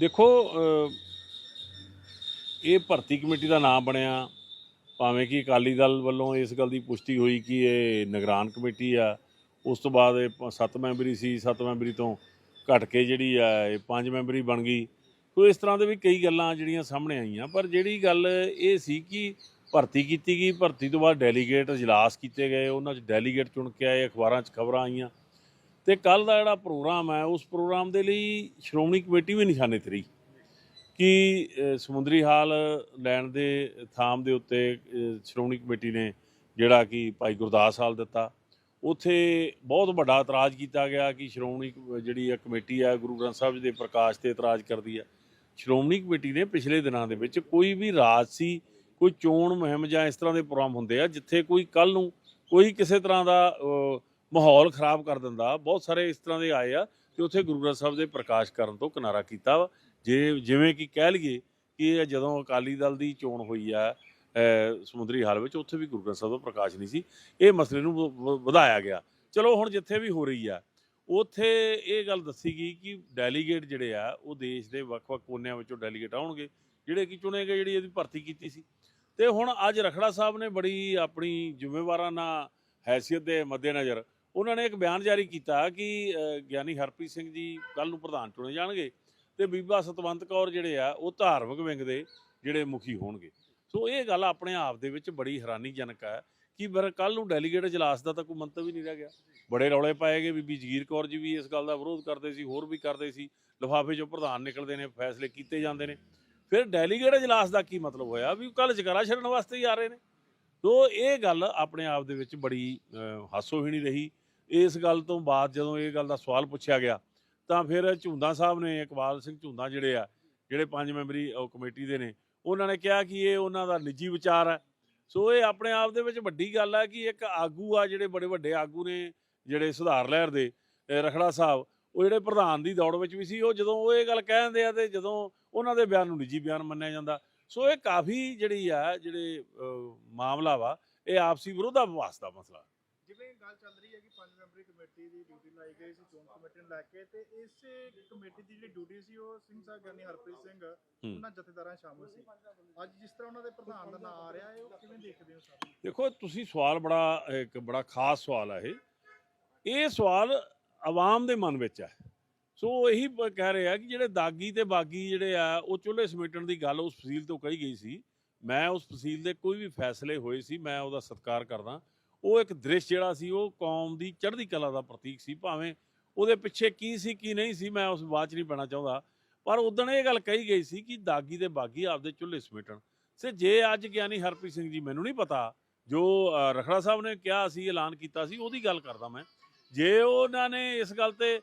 ਦੇਖੋ ਇਹ ਭਰਤੀ ਕਮੇਟੀ ਦਾ ਨਾਮ ਬਣਿਆ। ਭਾਵੇਂ ਕਿ ਅਕਾਲੀ ਦਲ ਵੱਲੋਂ ਇਸ ਗੱਲ ਦੀ ਪੁਸ਼ਟੀ ਹੋਈ ਕਿ ਇਹ ਨਿਗਰਾਨ ਕਮੇਟੀ ਆ, ਉਸ ਤੋਂ ਬਾਅਦ ਇਹ ਪ- ਸੱਤ ਮੈਂਬਰੀ ਸੀ, ਸੱਤ ਮੈਂਬਰੀ ਤੋਂ ਘਟ ਕੇ ਜਿਹੜੀ ਆ, ਇਹ ਪੰਜ ਮੈਂਬਰੀ ਬਣ ਗਈ। ਸੋ ਇਸ ਤਰ੍ਹਾਂ ਦੇ ਵੀ ਕਈ ਗੱਲਾਂ ਜਿਹੜੀਆਂ ਸਾਹਮਣੇ ਆਈਆਂ, ਪਰ ਜਿਹੜੀ ਗੱਲ ਇਹ ਸੀ ਕਿ ਭਰਤੀ ਕੀਤੀ ਗਈ, ਭਰਤੀ ਤੋਂ ਬਾਅਦ ਡੈਲੀਗੇਟ ਇਜਲਾਸ ਕੀਤੇ ਗਏ, ਉਹਨਾਂ 'ਚ ਡੈਲੀਗੇਟ ਚੁਣ ਕੇ ਆਏ, ਅਖਬਾਰਾਂ 'ਚ ਖਬਰਾਂ ਆਈਆਂ। ਤੇ ਕੱਲ ਦਾ ਜਿਹੜਾ ਪ੍ਰੋਗਰਾਮ ਹੈ, ਉਸ ਪ੍ਰੋਗਰਾਮ ਦੇ ਲਈ ਸ਼੍ਰੋਮਣੀ ਕਮੇਟੀ ਵੀ ਨਿਸ਼ਾਨੇ ਤੇ ਰਹੀ ਕਿ ਸਮੁੰਦਰੀ ਹਾਲ ਲੈਣ ਦੇ ਥਾਮ ਦੇ ਉੱਤੇ ਸ਼੍ਰੋਮਣੀ ਕਮੇਟੀ ਨੇ ਜਿਹੜਾ ਕਿ ਭਾਈ ਗੁਰਦਾਸ ਹਾਲ ਦਿੱਤਾ। ਉੱਥੇ ਬਹੁਤ ਵੱਡਾ ਇਤਰਾਜ਼ ਕੀਤਾ ਗਿਆ ਕਿ ਸ਼੍ਰੋਮਣੀ ਕ- ਜਿਹੜੀ ਆ ਕਮੇਟੀ ਆ, ਗੁਰੂ ਗ੍ਰੰਥ ਸਾਹਿਬ ਜੀ ਦੇ ਪ੍ਰਕਾਸ਼ ਤੇ ਇਤਰਾਜ਼ ਕਰਦੀ ਆ। ਸ਼੍ਰੋਮਣੀ ਕਮੇਟੀ ਨੇ ਪਿਛਲੇ ਦਿਨਾਂ ਦੇ ਵਿੱਚ ਕੋਈ ਵੀ ਰਾਜਸੀ ਕੋਈ ਚੋਣ ਮੁਹਿੰਮ ਜਾਂ ਇਸ ਤਰ੍ਹਾਂ ਦੇ ਪ੍ਰੋਗਰਾਮ ਹੁੰਦੇ ਆ, ਜਿੱਥੇ ਕੋਈ ਕੱਲ ਨੂੰ ਕੋਈ ਕਿਸੇ ਤਰ੍ਹਾਂ ਦਾ ਮਾਹੌਲ ਖਰਾਬ ਕਰ ਦਿੰਦਾ। ਬਹੁਤ ਸਾਰੇ ਇਸ ਤਰ੍ਹਾਂ ਦੇ ਆਏ ਆ ਤੇ ਉੱਥੇ ਗੁਰੂ ਗ੍ਰੰਥ ਸਾਹਿਬ ਦੇ ਪ੍ਰਕਾਸ਼ ਕਰਨ ਤੋਂ ਕਿਨਾਰਾ ਕੀਤਾ ਵਾ। ਜੇ ਜਿਵੇਂ ਕਿ ਕਹਿ ਲਈਏ ਕਿ ਇਹ ਜਦੋਂ ਅਕਾਲੀ ਦਲ ਦੀ ਚੋਣ ਹੋਈ ਆ ਸਮੁੰਦਰੀ ਹਾਲ ਵਿੱਚ, ਉੱਥੇ ਵੀ ਗੁਰੂ ਗ੍ਰੰਥ ਸਾਹਿਬ ਦਾ ਪ੍ਰਕਾਸ਼ ਨਹੀਂ ਸੀ। ਇਹ ਮਸਲੇ ਨੂੰ ਵ- ਵ- ਵਧਾਇਆ ਗਿਆ। ਚਲੋ, ਹੁਣ ਜਿੱਥੇ ਵੀ ਹੋ ਰਹੀ ਆ, ਉੱਥੇ ਇਹ ਗੱਲ ਦੱਸੀ ਗਈ ਕਿ ਡੈਲੀਗੇਟ ਜਿਹੜੇ ਆ, ਉਹ ਦੇਸ਼ ਦੇ ਵੱਖ-ਵੱਖ ਕੋਨਿਆਂ ਵਿੱਚੋਂ ਡੈਲੀਗੇਟ ਆਉਣਗੇ, ਜਿਹੜੇ ਕਿ ਚੁਣੇ ਗਏ, ਜਿਹੜੀ ਇਹਦੀ ਭਰਤੀ ਕੀਤੀ ਸੀ। ਤੇ ਹੁਣ ਅੱਜ ਰਖੜਾ ਸਾਹਿਬ ਨੇ ਬੜੀ ਆਪਣੀ ਜ਼ਿੰਮੇਵਾਰਾਨਾ, ਹੈਸੀਅਤ ਦੇ ਮੱਦੇਨਜ਼ਰ ਉਹਨਾਂ ਨੇ ਇੱਕ ਬਿਆਨ ਜਾਰੀ ਕੀਤਾ ਕਿ ਗਿਆਨੀ ਹਰਪ੍ਰੀਤ ਸਿੰਘ ਜੀ ਕੱਲ ਨੂੰ ਪ੍ਰਧਾਨ ਚੁਣੇ ਜਾਣਗੇ ਤੇ ਬੀਬਾ ਸਤਵੰਤ ਕੌਰ ਜਿਹੜੇ ਆ, ਉਹ ਧਾਰਮਿਕ ਵਿੰਗ ਦੇ ਜਿਹੜੇ ਮੁਖੀ ਹੋਣਗੇ। ਸੋ ਇਹ ਗੱਲ ਆਪਣੇ ਆਪ ਦੇ ਵਿੱਚ ਬੜੀ ਹੈਰਾਨੀਜਨਕ ਹੈ ਕਿ ਪਰ ਕੱਲ ਨੂੰ ਡੈਲੀਗੇਟ ਇਜਲਾਸ ਦਾ ਤਾਂ ਕੋਈ ਮੰਤਵ ਹੀ ਨਹੀਂ ਰਹਿ ਗਿਆ। ਬੜੇ ਰੌਲੇ ਪਾਏ ਗਏ, ਬੀਬੀ ਜਗੀਰ ਕੌਰ ਜੀ ਵੀ ਇਸ ਗੱਲ ਦਾ ਵਿਰੋਧ ਕਰਦੇ ਸੀ, ਹੋਰ ਵੀ ਕਰਦੇ ਸੀ, ਲਿਫਾਫੇ ਚੋਂ ਪ੍ਰਧਾਨ ਨਿਕਲਦੇ ਨੇ, ਫੈਸਲੇ ਕੀਤੇ ਜਾਂਦੇ ਨੇ। ਫਿਰ ਡੈਲੀਗੇਟ ਇਜਲਾਸ ਦਾ ਕੀ ਮਤਲਬ ਹੋਇਆ? ਵੀ ਕੱਲ ਜਗਰਾ ਛੱਡਣ ਵਾਸਤੇ ਹੀ ਆ ਰਹੇ ਨੇ। ਸੋ ਇਹ ਗੱਲ ਆਪਣੇ ਆਪ ਦੇ ਵਿੱਚ ਬੜੀ ਹਾਸੋਹੀਣੀ ਰਹੀ। ਇਸ ਗੱਲ ਤੋਂ ਬਾਅਦ ਜਦੋਂ ਇਹ ਗੱਲ ਦਾ ਸਵਾਲ ਪੁੱਛਿਆ ਗਿਆ, ਤਾਂ ਫਿਰ ਝੁੰਦਾ ਸਾਹਿਬ ਨੇ, ਇਕਬਾਲ ਸਿੰਘ ਝੁੰਦਾ ਜਿਹੜੇ ਆ, ਜਿਹੜੇ ਪੰਜ ਮੈਂਬਰੀ, ਉਹ ਕਮੇਟੀ ਦੇ ਨੇ, ਉਹਨਾਂ ਨੇ ਕਿਹਾ ਕਿ ਇਹ ਉਹਨਾਂ ਦਾ ਨਿੱਜੀ ਵਿਚਾਰ ਹੈ। ਸੋ ਇਹ ਆਪਣੇ ਆਪ ਦੇ ਵਿੱਚ ਵੱਡੀ ਗੱਲ ਆ ਕਿ ਇੱਕ ਆਗੂ ਆ, ਜਿਹੜੇ ਬੜੇ ਵੱਡੇ ਆਗੂ ਨੇ, ਜਿਹੜੇ ਸੁਧਾਰ ਲਹਿਰ ਦੇ, ਅਹ ਰਖੜਾ ਸਾਹਿਬ, ਉਹ ਜਿਹੜੇ ਪ੍ਰਧਾਨ ਦੀ ਦੌੜ ਵਿੱਚ ਵੀ ਸੀ, ਉਹ ਜਦੋਂ ਉਹ ਇਹ ਗੱਲ ਕਹਿੰਦੇ ਆ ਤੇ ਜਦੋਂ ਉਹਨਾਂ ਦੇ ਬਿਆਨ ਨੂੰ ਨਿੱਜੀ ਬਿਆਨ ਮੰਨਿਆ ਜਾਂਦਾ। ਸੋ ਇਹ ਕਾਫੀ ਜਿਹੜੀ ਆ, ਜਿਹੜੇ ਮਾਮਲਾ ਵਾ, ਇਹ ਆਪਸੀ ਵਿਰੋਧਾਭਾਸ ਦਾ ਮਸਲਾ। ਜਿਵੇਂ ਗੱਲ ਚੱਲ ਰਹੀ ਹੈ ਕਿ ਪੰਜ ਮੈਂਬਰੀ ਕਮੇਟੀ ਦੀ ਡਿਊਟੀ ਲਾਈ ਗਈ ਸੀ ਚੋਣ ਕਮੇਟੀ ਨੂੰ ਲੈ ਕੇ ਤੇ ਇਸੇ ਕਮੇਟੀ ਦੀ ਜਿਹੜੀ ਡਿਊਟੀ ਸੀ ਉਹ ਸਿੰਘ ਸਾਹਿਬ ਗਿਆਨੀ ਹਰਪ੍ਰੀਤ ਸਿੰਘ ਉਹਨਾਂ ਜਥੇਦਾਰਾਂ ਸ਼ਾਮਲ ਸੀ। ਅੱਜ ਜਿਸ ਤਰ੍ਹਾਂ ਉਹਨਾਂ ਦੇ ਪ੍ਰਧਾਨ ਦਾ ਨਾਮ ਆ ਰਿਹਾ ਹੈ ਉਹ ਕਿਵੇਂ ਦੇਖਦੇ ਹੋ ਸਰ? ਦੇਖੋ ਤੁਸੀਂ ਸਵਾਲ ਬੜਾ ਇੱਕ ਬੜਾ ਖਾਸ ਸਵਾਲ ਹੈ ਇਹ। ਇਹ ਸਵਾਲ ਆਵਾਮ ਦੇ ਮਨ ਵਿੱਚ ਹੈ। ਸੋ ਇਹੀ ਕਹਿ ਰਹੇ ਆ ਕਿ ਜਿਹੜੇ ਦਾਗੀ ਤੇ ਬਾਗੀ ਜਿਹੜੇ ਆ ਉਹ ਚੁੱਲ੍ਹੇ ਸਮੇਟਣ ਦੀ ਗੱਲ ਉਸ ਫਸੀਲ ਤੋਂ ਕਹੀ ਗਈ ਸੀ। ਮੈਂ ਉਸ ਫਸੀਲ ਦੇ ਕੋਈ ਵੀ ਫੈਸਲੇ ਹੋਏ ਸੀ ਮੈਂ ਉਹਦਾ ਸਤਿਕਾਰ ਕਰਦਾ। ਉਹ ਇੱਕ ਦ੍ਰਿਸ਼ ਜਿਹੜਾ ਸੀ ਉਹ ਕੌਮ ਦੀ ਚੜ੍ਹਦੀ ਕਲਾ ਦਾ ਪ੍ਰਤੀਕ ਸੀ ਭਾਵੇਂ ਉਹਦੇ ਪਿੱਛੇ ਕੀ ਸੀ ਕੀ ਨਹੀਂ ਸੀ ਮੈਂ ਉਸ ਬਾਤ 'ਚ ਨਹੀਂ ਪੈਣਾ ਚਾਹੁੰਦਾ। ਪਰ ਉਦੋਂ ਇਹ ਗੱਲ ਕਹੀ ਗਈ ਸੀ ਕਿ ਦਾਗੀ ਤੇ ਬਾਗੀ ਆਪਦੇ ਚੁੱਲ੍ਹੇ ਸਮੇਟਣ। ਸੇ ਜੇ ਅੱਜ ਗਿਆਨੀ ਹਰਪ੍ਰੀਤ ਸਿੰਘ ਜੀ ਮੈਨੂੰ ਨਹੀਂ ਪਤਾ ਜੋ ਅ, ਰਖੜਾ ਸਾਹਿਬ ਨੇ ਕਿਹਾ ਸੀ ਐਲਾਨ ਕੀਤਾ ਸੀ ਉਹਦੀ ਗੱਲ ਕਰਦਾ ਮੈਂ। ਜੇ ਉਹਨਾਂ ਨੇ ਇਸ ਗੱਲ ਤੇ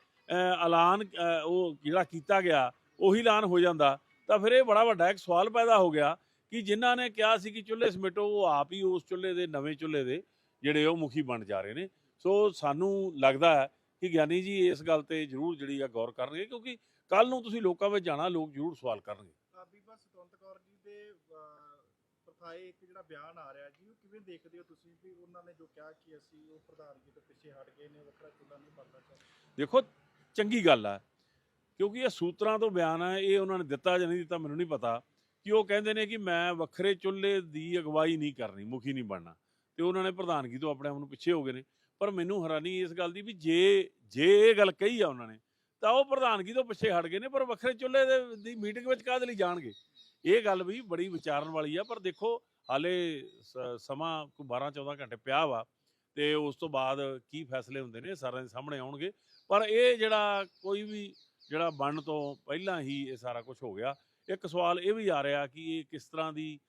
ਐਲਾਨ ਉਹ ਜਿਹੜਾ ਕੀਤਾ ਗਿਆ ਉਹੀ ਐਲਾਨ ਹੋ ਜਾਂਦਾ ਤਾਂ ਫਿਰ ਇਹ ਬੜਾ ਵੱਡਾ ਇੱਕ ਸਵਾਲ ਪੈਦਾ ਹੋ ਗਿਆ ਕਿ ਜਿਨ੍ਹਾਂ ਨੇ ਕਿਹਾ ਸੀ ਕਿ ਚੁੱਲ੍ਹੇ ਸਮੇਟੋ ਉਹ ਆਪ ਹੀ ਉਸ ਚੁੱਲ੍ਹੇ ਦੇ ਨਵੇਂ ਚੁੱਲ੍ਹੇ ਦੇ। ਜਿਹੜੇ ਉਹ ਮੁਖੀ ਬਣ ਜਾ ਰਹੇ ਨੇ। ਸੋ ਸਾਨੂੰ ਲੱਗਦਾ ਹੈ ਕਿ ਗਿਆਨੀ ਜੀ ਇਸ ਗੱਲ ਤੇ ਜ਼ਰੂਰ ਜਿਹੜੀ ਆ ਗੌਰ ਕਰਨਗੇ ਕਿਉਂਕਿ ਕੱਲ ਨੂੰ ਤੁਸੀਂ ਲੋਕਾਂ ਵਿੱਚ ਜਾਣਾ ਲੋਕ ਜ਼ਰੂਰ ਸਵਾਲ ਕਰਨਗੇ। ਬੀਬਾ ਸਤਵੰਤ ਕੌਰ ਜੀ ਦੇ ਪ੍ਰਥਾਏ ਇੱਕ ਜਿਹੜਾ ਬਿਆਨ ਆ ਰਿਹਾ ਜੀ ਉਹ ਕਿਵੇਂ ਦੇਖਦੇ ਹੋ ਤੁਸੀਂ ਵੀ ਉਹਨਾਂ ਨੇ ਜੋ ਕਿਹਾ ਕਿ ਅਸੀਂ ਉਹ ਪ੍ਰਧਾਨਗੀ ਤੋਂ ਪਿੱਛੇ ਹਟ ਗਏ ਨੇ ਵੱਖਰਾ ਚੁੱਲ੍ਹਾ ਨਹੀਂ ਬਣਨਾ ਚਾਹੁੰਦੇ? ਦੇਖੋ ਚੰਗੀ ਗੱਲ ਆ ਕਿਉਂਕਿ ਇਹ ਸੂਤਰਾਂ ਤੋਂ ਬਿਆਨ ਹੈ ਇਹ ਉਹਨਾਂ ਨੇ ਦਿੱਤਾ ਜਾਂ ਨਹੀਂ ਦਿੱਤਾ ਮੈਨੂੰ ਨਹੀਂ ਪਤਾ ਕਿ ਉਹ ਕਹਿੰਦੇ ਨੇ ਕਿ ਮੈਂ ਵੱਖਰੇ ਚੁੱਲ੍ਹੇ ਦੀ ਅਗਵਾਈ ਨਹੀਂ ਕਰਨੀ ਮੁਖੀ ਨਹੀਂ ਬਣਨਾ। ਤੇ ਉਹਨਾਂ ਨੇ ਪ੍ਰਧਾਨਗੀ ਤੋਂ ਆਪਣੇ ਆਪ ਨੂੰ ਪਿੱਛੇ ਹੋ ਗਏ ਨੇ। ਪਰ ਮੈਨੂੰ ਹੈਰਾਨੀ ਇਸ ਗੱਲ ਦੀ ਵੀ ਜੇ ਜੇ ਇਹ ਗੱਲ ਕਹੀ ਆ ਉਹਨਾਂ ਨੇ, ਤਾਂ ਉਹ ਪ੍ਰਧਾਨਗੀ ਤੋਂ ਪਿੱਛੇ ਹਟ ਗਏ ਨੇ, ਪਰ ਵੱਖਰੇ ਚੁੱਲ੍ਹੇ ਦੇ, ਦੀ ਮੀਟਿੰਗ ਵਿੱਚ ਕਾਹਦੇ ਲਈ ਜਾਣਗੇ? ਇਹ ਗੱਲ ਵੀ ਬੜੀ ਵਿਚਾਰਨ ਵਾਲੀ ਆ, ਪਰ ਦੇਖੋ, ਹਾਲੇ ਸ- ਸਮਾਂ ਕੋਈ 12 14 ਘੰਟੇ ਪਿਆ ਵਾ, ਤੇ ਉਸ ਤੋਂ ਬਾਅਦ ਕੀ ਫੈਸਲੇ ਹੁੰਦੇ ਨੇ, ਸਾਰਿਆਂ ਦੇ ਸਾਹਮਣੇ ਆਉਣਗੇ। ਪਰ ਇਹ ਜਿਹੜਾ ਕੋਈ ਵੀ ਜਿਹੜਾ ਬਣਨ ਤੋਂ ਪਹਿਲਾਂ ਹੀ ਇਹ ਸਾਰਾ ਕੁਝ ਹੋ ਗਿਆ। ਇੱਕ ਸਵਾਲ ਇਹ ਵੀ ਆ ਰਿਹਾ ਕਿ ਇਹ ਕਿਸ ਤਰ੍ਹਾਂ ਦੀ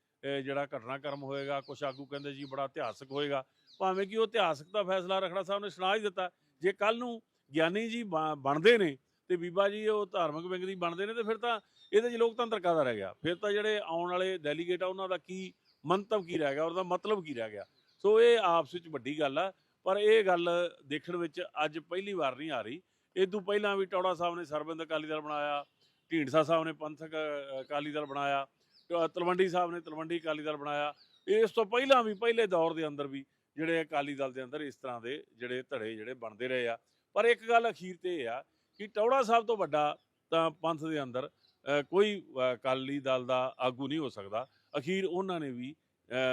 ਜਿਹੜਾ ਘਟਨਾਕ੍ਰਮ ਹੋਏਗਾ, ਕੁਛ ਆਗੂ ਕਹਿੰਦੇ ਜੀ ਬੜਾ ਇਤਿਹਾਸਕ ਹੋਏਗਾ। ਭਾਵੇਂ ਕਿ ਉਹ ਇਤਿਹਾਸਕ ਦਾ ਫੈਸਲਾ ਰਖੜਾ ਸਾਹਿਬ ਨੇ ਸੁਣਾ ਹੀ ਦਿੱਤਾ। ਜੇ ਕੱਲ ਨੂੰ ਗਿਆਨੀ ਜੀ ਬ- ਬਣਦੇ ਨੇ ਤੇ ਬੀਬਾ ਜੀ ਉਹ ਧਾਰਮਿਕ ਵਿੰਗ ਦੀ ਬਣਦੇ ਨੇ ਤੇ ਫਿਰ ਤਾਂ ਇਹਦੇ 'ਚ ਲੋਕਤੰਤਰ ਕਾਹਦਾ ਰਹਿ ਗਿਆ। ਫਿਰ ਤਾਂ ਜਿਹੜੇ ਆਉਣ ਵਾਲੇ ਡੈਲੀਗੇਟ ਆ ਉਹਨਾਂ ਦਾ ਕੀ ਮੰਤਵ ਕੀ ਰਹਿ ਗਿਆ, ਉਹਦਾ ਮਤਲਬ ਕੀ ਰਹਿ ਗਿਆ। ਸੋ ਇਹ ਆਪਸ ਵਿੱਚ ਵੱਡੀ ਗੱਲ ਆ, ਪਰ ਇਹ ਗੱਲ ਦੇਖਣ ਵਿੱਚ ਅੱਜ ਪਹਿਲੀ ਵਾਰ ਨਹੀਂ ਆ ਰਹੀ। ਇਹ ਤੋਂ ਪਹਿਲਾਂ ਵੀ ਟੌੜਾ ਸਾਹਿਬ ਨੇ ਸਰਬੰਦ ਅਕਾਲੀ ਦਲ ਬਣਾਇਆ, ਢੀਂਡਸਾ ਸਾਹਿਬ ਨੇ ਪੰਥਕ ਅਕਾਲੀ ਦਲ ਬਣਾਇਆ। ਤਲਵੰਡੀ ਸਾਹਿਬ ਨੇ ਤਲਵੰਡੀ ਅਕਾਲੀ ਦਲ ਬਣਾਇਆ। ਇਸ ਤੋਂ ਪਹਿਲਾਂ ਵੀ ਪਹਿਲੇ ਦੌਰ ਦੇ ਅੰਦਰ ਵੀ ਜਿਹੜੇ ਅਕਾਲੀ ਦਲ ਦੇ ਅੰਦਰ ਇਸ ਤਰ੍ਹਾਂ ਦੇ ਜਿਹੜੇ ਧੜੇ ਜਿਹੜੇ ਬਣਦੇ ਰਹੇ ਆ। ਪਰ ਇੱਕ ਗੱਲ ਅਖੀਰ ਤੇ ਇਹ ਆ ਕਿ ਟੌੜਾ ਸਾਹਿਬ ਤੋਂ ਵੱਡਾ ਤਾਂ ਪੰਥ ਦੇ ਅੰਦਰ ਕੋਈ ਅਕਾਲੀ ਦਲ ਦਾ ਆਗੂ ਨਹੀਂ ਹੋ ਸਕਦਾ। ਅਖੀਰ ਉਹਨਾਂ ਨੇ ਵੀ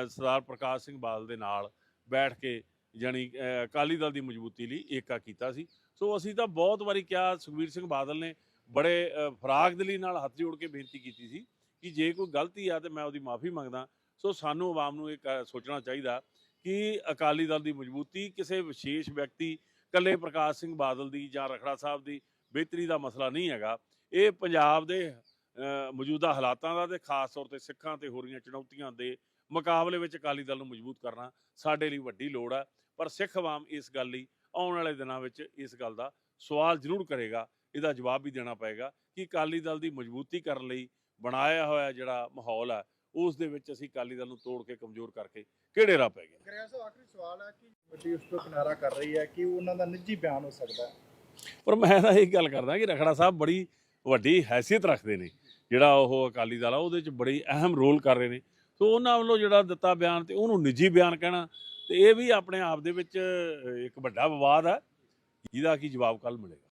ਸਰਦਾਰ ਪ੍ਰਕਾਸ਼ ਸਿੰਘ ਬਾਦਲ ਦੇ ਨਾਲ ਬੈਠ ਕੇ ਜਾਣੀ ਅਕਾਲੀ ਦਲ ਦੀ ਮਜ਼ਬੂਤੀ ਲਈ ਏਕਾ ਕੀਤਾ ਸੀ। ਸੋ ਅਸੀਂ ਤਾਂ ਬਹੁਤ ਵਾਰੀ ਕਿਹਾ ਸੁਖਬੀਰ ਸਿੰਘ ਬਾਦਲ ਨੇ ਬੜੇ ਅ, ਫਰਾਗ ਦਿਲੀ ਨਾਲ ਹੱਥ ਜੋੜ ਕੇ ਬੇਨਤੀ ਕੀਤੀ ਸੀ ਕਿ ਜੇ ਕੋਈ ਗਲਤੀ ਆ ਤੇ ਮੈਂ ਉਹਦੀ ਮਾਫੀ ਮੰਗਦਾ। ਸੋ ਸਾਨੂੰ ਆਵਾਮ ਨੂੰ ਇਹ ਕ- ਸੋਚਣਾ ਚਾਹੀਦਾ ਕਿ ਅਕਾਲੀ ਦਲ ਦੀ ਮਜ਼ਬੂਤੀ, ਕਿਸੇ ਵਿਸ਼ੇਸ਼ ਵਿਅਕਤੀ, ਕੱਲੇ ਪ੍ਰਕਾਸ਼ ਸਿੰਘ ਬਾਦਲ ਦੀ ਜਾਂ ਰਖੜਾ ਸਾਹਿਬ ਦੀ ਬਿਹਤਰੀ ਦਾ ਮਸਲਾ ਨਹੀਂ ਹੈਗਾ। ਇਹ ਪੰਜਾਬ ਦੇ ਮੌਜੂਦਾ ਹਾਲਾਤਾਂ ਦਾ ਤੇ ਖਾਸ ਤੌਰ ਤੇ ਸਿੱਖਾਂ ਤੇ ਹੋ ਰਹੀਆਂ ਚੁਣੌਤੀਆਂ ਦੇ ਮੁਕਾਬਲੇ ਵਿੱਚ ਅਕਾਲੀ ਦਲ ਨੂੰ ਮਜ਼ਬੂਤ ਕਰਨਾ ਸਾਡੇ ਲਈ ਵੱਡੀ ਲੋੜ ਹੈ ਪਰ ਸਿੱਖ ਆਵਾਮ ਇਸ ਗੱਲ ਲਈ ਆਉਣ ਵਾਲੇ ਦਿਨਾਂ ਵਿੱਚ ਇਸ ਗੱਲ ਦਾ ਸਵਾਲ ਜ਼ਰੂਰ ਕਰੇਗਾ। ਇਹਦਾ ਜਵਾਬ ਵੀ ਦੇਣਾ ਪਏਗਾ ਕਿ ਅਕਾਲੀ ਦਲ ਦੀ ਮਜ਼ਬੂਤੀ ਕਰਨ ਲਈ ਬਣਾਇਆ ਹੋਇਆ ਜਿਹੜਾ ਮਾਹੌਲ ਹੈ ਉਸ ਦੇ ਵਿੱਚ ਅਸੀਂ ਅਕਾਲੀ ਦਲ ਨੂੰ ਤੋੜ ਕੇ ਕਮਜ਼ੋਰ ਕਰਕੇ ਕਿਹੜੇ ਰਾਹ ਪੈ ਗਏ? ਗਰੇਵਾਲ ਸਾਹਿਬ ਆਖਰੀ ਸਵਾਲ ਹੈ ਕਿ ਕਮੇਟੀ ਉਸ ਤੋਂ ਕਿਨਾਰਾ ਕਰ ਰਹੀ ਹੈ ਕਿ ਉਹਨਾਂ ਦਾ ਨਿੱਜੀ ਬਿਆਨ ਹੋ ਸਕਦਾ ਪਰ ਮੈਂ ਤਾਂ ਇਹ ਗੱਲ ਕਰਦਾ ਕਿ ਰਖੜਾ ਸਾਹਿਬ ਬੜੀ ਵੱਡੀ ਹੈਸੀਅਤ ਰੱਖਦੇ ਨੇ ਜਿਹੜਾ ਉਹ ਅਕਾਲੀ ਦਲ ਆ ਉਹਦੇ ਵਿੱਚ ਬੜੀ ਅਹਿਮ ਰੋਲ ਕਰ ਰਹੇ ਨੇ। ਸੋ ਉਹਨਾਂ ਵੱਲੋਂ ਜਿਹੜਾ ਦਿੱਤਾ ਬਿਆਨ ਤੇ ਉਹਨੂੰ ਨਿੱਜੀ ਬਿਆਨ ਕਹਿਣਾ ਤੇ ਇਹ ਵੀ ਆਪਣੇ ਆਪ ਦੇ ਵਿੱਚ ਇੱਕ ਵੱਡਾ ਵਿਵਾਦ ਹੈ ਜਿਹਦਾ ਕੀ ਜਵਾਬ ਕੱਲ ਮਿਲੇਗਾ।